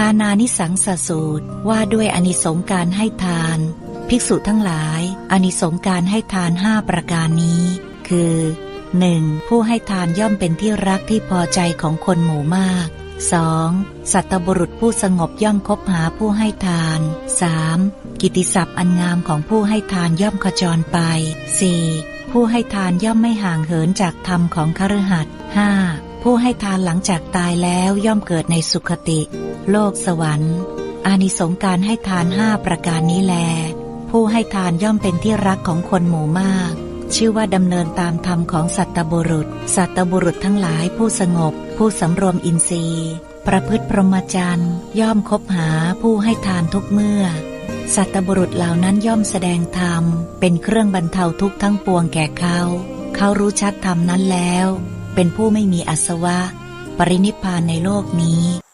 ทานานิสังสสูตรว่าด้วยอนิสงการให้ทาน ภิกษุทั้งหลาย อนิสงการให้ทานห้าประการนี้ คือ 1. ผู้ให้ทานย่อมเป็นที่รักที่พอใจของคนหมู่มาก 2. สัตบุรุษผู้สงบย่อมคบหาผู้ให้ทาน 3. กิตติศัพท์อันงามของผู้ให้ทานย่อมขจรไป 4. ผู้ให้ทานย่อมไม่ห่างเหินจากธรรมของคฤหัสถ์ 5. ผู้ให้ทานหลังจากตายแล้วย่อมเกิดในสุคติ โลกสวรรค์ อานิสงการให้ทานห้าประการนี้แล ผู้ให้ทานย่อมเป็นที่รักของคนหมู่มาก ชื่อว่าดำเนินตามธรรมของสัตบุรุษ สัตบุรุษทั้งหลายผู้สงบ ผู้สำรวมอินทรีย์ ประพฤติพรหมจรรย์ย่อมคบหาผู้ให้ทานทุกเมื่อ สัตบุรุษเหล่านั้นย่อมแสดงธรรม เป็นเครื่องบรรเทาทุกข์ทั้งปวงแก่เขา เขารู้ชัดธรรมนั้นแล้ว เป็นผู้ไม่มีอาสวะ ปรินิพพานในโลกนี้